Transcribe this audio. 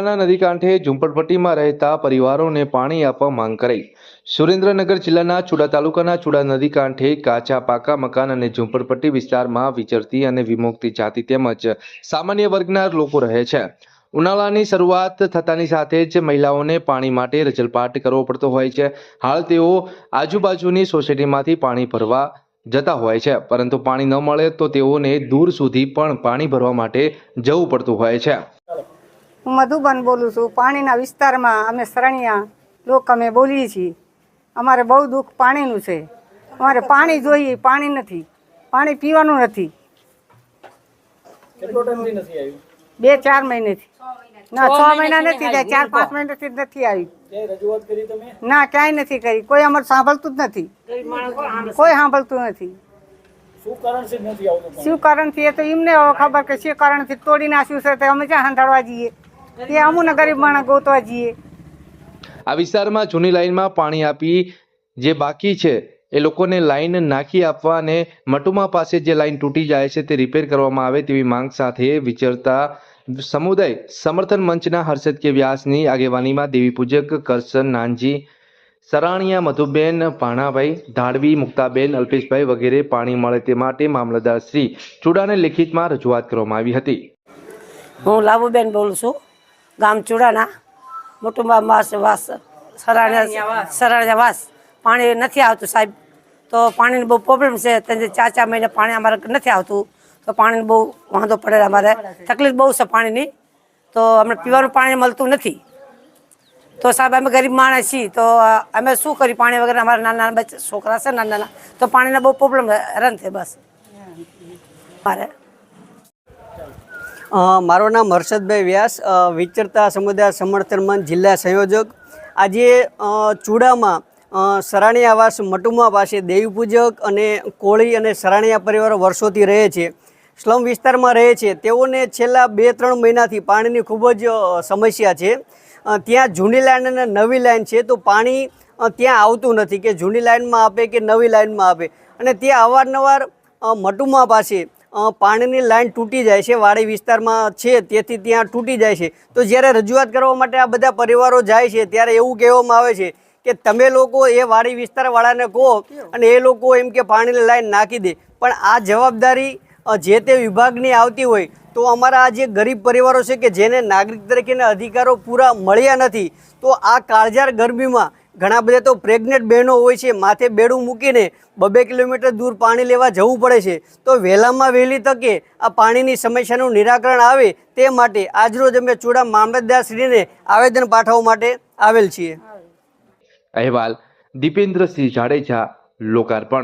નદી કાંઠે ઝૂંપડપટ્ટીમાં રહેતા પરિવારોને પાણી આપવા માંગ કરાઈ. સુરેન્દ્રનગર જિલ્લાના ચુડા તાલુકાના ચુડા નદી કાંઠે કાચા, પાકા મકાન અને ઝુંપડપટ્ટી વિસ્તારમાં વિચરતી અને વિમુક્તિ જાતિ તેમજ સામાન્ય વર્ગના લોકો રહે છે. ઉનાળાની શરૂઆત થતાની સાથે જ મહિલાઓને પાણી માટે રજલપાટ કરવો પડતો હોય છે. હાલ તેઓ આજુબાજુની સોસાયટીમાંથી પાણી ભરવા જતા હોય છે, પરંતુ પાણી ન મળે તો તેઓને દૂર સુધી પણ પાણી ભરવા માટે જવું પડતું હોય છે. હું મધુબન બોલું છું. પાણીના વિસ્તારમાં અમે શરણિયા લોક અમે બોલીએ છીએ. અમારે બહુ દુઃખ પાણીનું છે. અમારે પાણી જોઈએ પાણી નથી. પાણી પીવાનું નથી. બે ચાર મહિનેથી. ના છ મહિના નથી થયા. ચાર પાંચ મહિનાથી જ નથી તમે? ના ક્યાંય નથી કરી. કોઈ અમારે સાંભળતું જ નથી. કોઈ સાંભળતું નથી. શું કારણથી જ નથી આવતું પાણી? શું કારણથી? એ તો એમને ખબર કે શું કારણથી તોડી નાખ્યું છે તે અમે ક્યાં હંધાડવા જઈએ? તે અમુના ગરીબ માણસ ગોતવા જઈએ. આ વિસ્તારમાં જૂની લાઈનમાં પાણી આપી જે બાકી છે એ લોકોને લાઈન નાખી આપવા અને મટુમા પાસે જે લાઈન તૂટી જાય છે તે રિપેર કરવામાં આવે તેવી માંગ સાથે વિચરતા સમુદાય સમર્થન મંચના હર્ષદ કે વ્યાસની આગેવાનીમાં દેવી પૂજક કરશન નાનજી સરાણીયા મધુબેન ભાણાભાઈ ધાડવી મુક્તાબેન અલ્પેશભાઈ વગેરે પાણી મળે તે માટે મામલતદાર શ્રી ચુડાને લેખિતમાં રજૂઆત કરવામાં આવી હતી. હું લાભુબેન બોલું છું. ગામ ચુડાના. મોટુંબા વાસ વાસ સરાણ્યા સરાણ્યા વાસ. પાણી નથી આવતું સાહેબ. તો પાણીની બહુ પ્રોબ્લેમ છે. તેને ચાર ચાર મહિને પાણી અમારે નથી આવતું. તો પાણીનો બહુ વાંધો પડે અમારે. તકલીફ બહુ છે પાણીની. તો અમને પીવાનું પાણી મળતું નથી. તો સાહેબ અમે ગરીબ માણસ છીએ. તો અમે શું કરી પાણી વગર? અમારા નાના નાના છોકરા છે નાના નાના. તો પાણીના બહુ પ્રોબ્લેમ હેરાન થાય બસ. મારે મારું નામ હર્ષદભાઈ વ્યાસ વિચરતા સમુદાય સમર્થન મંચ જિલ્લા સંયોજક. આજે ચૂડામાં અ, સરાણીયા આવાસ મટુમા પાસે દેવીપૂજક અને કોળી અને સરાણીયા પરિવારો વર્ષોથી રહે છે. સ્લમ વિસ્તારમાં રહે છે. તેઓને છેલ્લા બે ત્રણ મહિનાથી પાણીની ખૂબ જ સમસ્યા છે. ત્યાં જૂની લાઈન અને નવી લાઈન છે તો પાણી ત્યાં આવતું નથી કે જૂની લાઈનમાં આપે કે નવી લાઈનમાં આપે. અને ત્યાં અવારનવાર મટુમા પાસે પાણીની લાઇન તૂટી જાય છે, વાડી વિસ્તારમાં છે, તેથી ત્યાં તૂટી જાય છે. તો જ્યારે રજૂઆત કરવા માટે આ બધા પરિવારો જાય છે, ત્યારે એવું કહેવામાં આવે છે કે તમે લોકો એ વાડી વિસ્તારવાળાને કહો અને એ લોકો એમ કે પાણીની લાઇન નાખી દે. પણ આ જવાબદારી જે તે વિભાગની આવતી હોય, તો અમારા આ જે ગરીબ પરિવારો છે કે જેને નાગરિક તરીકેના અધિકારો પૂરા મળ્યા નથી, તો આ કાળજાર ગરમીમાં ઘણા બધા તો પ્રેગ્નેન્ટ બહેનો હોય છે, માથે બેડું મૂકીને બબે કિલોમીટર દૂર પાણી લેવા જવું પડે છે. તો વહેલામાં વહેલી તકે આ પાણીની સમસ્યાનું નિરાકરણ આવે તે માટે આજરોજ અમે ચૂડા મામલતદારશ્રીને આવેદન પાઠવવા માટે આવેલ છીએ. અહેવાલ દીપેન્દ્રસિંહ જાડેજા, લોકાર્પણ.